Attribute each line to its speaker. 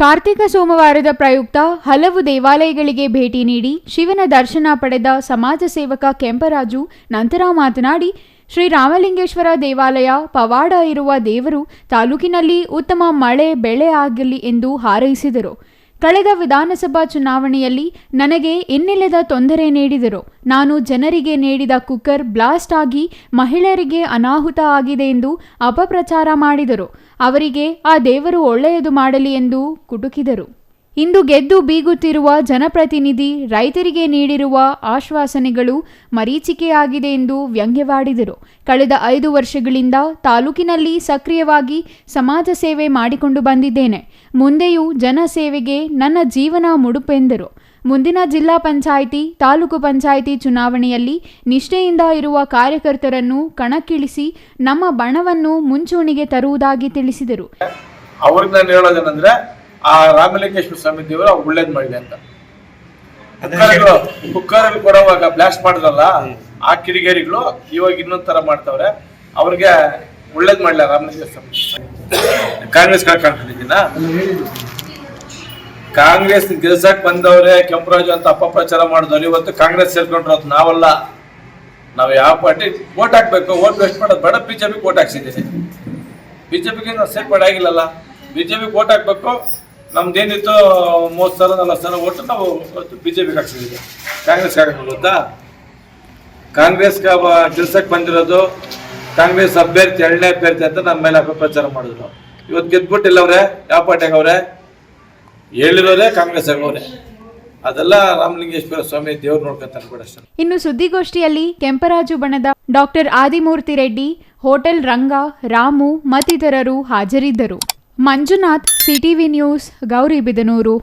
Speaker 1: ಕಾರ್ತಿಕ ಸೋಮವಾರದ ಪ್ರಯುಕ್ತ ಹಲವು ದೇವಾಲಯಗಳಿಗೆ ಭೇಟಿ ನೀಡಿ ಶಿವನ ದರ್ಶನ ಪಡೆದ ಸಮಾಜ ಸೇವಕ ಕೆಂಪರಾಜು ನಂತರ ಮಾತನಾಡಿ, ಶ್ರೀ ರಾಮಲಿಂಗೇಶ್ವರ ದೇವಾಲಯ ಪವಾಡ ಇರುವ ದೇವರು ತಾಲೂಕಿನಲ್ಲಿ ಉತ್ತಮ ಮಳೆ, ಬೆಳೆ ಆಗಲಿ ಎಂದು ಹಾರೈಸಿದರು. ಕಳೆದ ವಿಧಾನಸಭಾ ಚುನಾವಣೆಯಲ್ಲಿ ನನಗೆ ಇನ್ನಿಲ್ಲದ ತೊಂದರೆ ನೀಡಿದರು. ನಾನು ಜನರಿಗೆ ನೀಡಿದ ಕುಕ್ಕರ್ ಬ್ಲಾಸ್ಟ್ ಆಗಿ ಮಹಿಳೆಯರಿಗೆ ಅನಾಹುತ ಆಗಿದೆ ಎಂದು ಅಪಪ್ರಚಾರ ಮಾಡಿದರು. ಅವರಿಗೆ ಆ ದೇವರು ಒಳ್ಳೆಯದು ಮಾಡಲಿ ಎಂದು ಕುಟುಕಿದರು. ಇಂದು ಗೆದ್ದು ಬೀಗುತ್ತಿರುವ ಜನಪ್ರತಿನಿಧಿ ರೈತರಿಗೆ ನೀಡಿರುವ ಆಶ್ವಾಸನೆಗಳು ಮರೀಚಿಕೆಯಾಗಿದೆ ಎಂದು ವ್ಯಂಗ್ಯವಾಡಿದರು. ಕಳೆದ ಐದು ವರ್ಷಗಳಿಂದ ತಾಲೂಕಿನಲ್ಲಿ ಸಕ್ರಿಯವಾಗಿ ಸಮಾಜ ಸೇವೆ ಮಾಡಿಕೊಂಡು ಬಂದಿದ್ದೇನೆ. ಮುಂದೆಯೂ ಜನಸೇವೆಗೆ ನನ್ನ ಜೀವನ ಮುಡುಪೆಂದರು. ಮುಂದಿನ ಜಿಲ್ಲಾ ಪಂಚಾಯಿತಿ, ತಾಲೂಕು ಪಂಚಾಯಿತಿ ಚುನಾವಣೆಯಲ್ಲಿ ನಿಷ್ಠೆಯಿಂದ ಇರುವ ಕಾರ್ಯಕರ್ತರನ್ನು ಕಣಕ್ಕಿಳಿಸಿ ನಮ್ಮ ಬಣವನ್ನು ಮುಂಚೂಣಿಗೆ ತರುವುದಾಗಿ ತಿಳಿಸಿದರು.
Speaker 2: ಆ ರಾಮಲಿಂಗೇಶ್ವರ ಸ್ವಾಮಿ ದೇವರು ಒಳ್ಳೇದ್ ಮಾಡಿದೆ ಅಂತ. ಕುಕ್ಕರ್ಗಳು ಅಲ್ಲಿ ಕೊಡುವಾಗ ಬ್ಲಾಸ್ಟ್ ಮಾಡಿದ್ರಲ್ಲ ಆ ಕಿಡಿಗೇರಿಗಳು ಇವಾಗ ಇನ್ನೊಂದ್ ತರ ಮಾಡ್ತಾವ್ರೆ. ಅವ್ರಿಗೆ ಒಳ್ಳೇದ್ ಮಾಡ್ಲ ರಾಮಲಿಂಗೇಶ್ವರ ಸ್ವಾಮಿ ಕಾಂಗ್ರೆಸ್ ಕಳ್ಕೊಂಡಿದ್ದೀನ ಕಾಂಗ್ರೆಸ್ ಗೆಲ್ಸಕ್ ಬಂದವ್ರೆ ಕೆಂಪರಾಜು ಅಂತ ಅಪಪ್ರಚಾರ ಮಾಡಿದವ್ರು ಇವತ್ತು ಕಾಂಗ್ರೆಸ್ ಸೇರ್ಕೊಂಡಿರೋದು ನಾವಲ್ಲ. ನಾವು ಯಾವ ಪಾರ್ಟಿ ಓಟ್ ಹಾಕ್ಬೇಕು ಓಟ್ ವೇಸ್ಟ್ ಮಾಡೋದು ಬೇಡ ಬಿಜೆಪಿ ಓಟ್ ಹಾಕ್ಸಿದ್ದೀನಿ ಬಿಜೆಪಿಗೆ ನಾವು ಸೇರ್ಪಡೆ ಆಗಿಲ್ಲಲ್ಲ ಬಿಜೆಪಿಗೆ ಓಟ್ ಹಾಕ್ಬೇಕು ನಮ್ದೇನಿತ್ತು ಮೂವತ್ತು ಸಾವಿರ, ನಲ್ವತ್ತು ಸಾವಿರ ಓಟು ನಾವು ಬಿಜೆಪಿ ಹಾಕ್ಸಿದ್ದೀವಿ ಕಾಂಗ್ರೆಸ್ ಹಾಕಬೇಕು ಗೊತ್ತಾ? ಕಾಂಗ್ರೆಸ್ ಗೆಲ್ಸಕ್ ಬಂದಿರೋದು ಕಾಂಗ್ರೆಸ್ ಅಭ್ಯರ್ಥಿ, ಎರಡನೇ ಅಭ್ಯರ್ಥಿ ಅಂತ ನಮ್ಮ ಮೇಲೆ ಅಪಪ್ರಚಾರ ಮಾಡಿದ್ರು ಇವತ್ತು ಗೆದ್ಬಿಟ್ಟಿಲ್ಲ ಅವ್ರೆ, ಯಾವ ಪಾರ್ಟಿಗೆ ಅವ್ರೆ? ಕಾಂಗ್ರೆಸ್ ಆಗವ್ರೆ ಅದೆಲ್ಲ ರಾಮಲಿಂಗೇಶ್ವರ ಸ್ವಾಮಿ ದೇವ್ರು ನೋಡ್ಕೊತಾರೆ
Speaker 1: ಇನ್ನು ಸುದ್ದಿಗೋಷ್ಠಿಯಲ್ಲಿ ಕೆಂಪರಾಜು ಬಣದ ಡಾಕ್ಟರ್ ಆದಿಮೂರ್ತಿ ರೆಡ್ಡಿ, ಹೋಟೆಲ್ ರಂಗ, ರಾಮು ಮತ್ತಿತರರು ಹಾಜರಿದ್ದರು. Manjunath CTV news Gauribidanur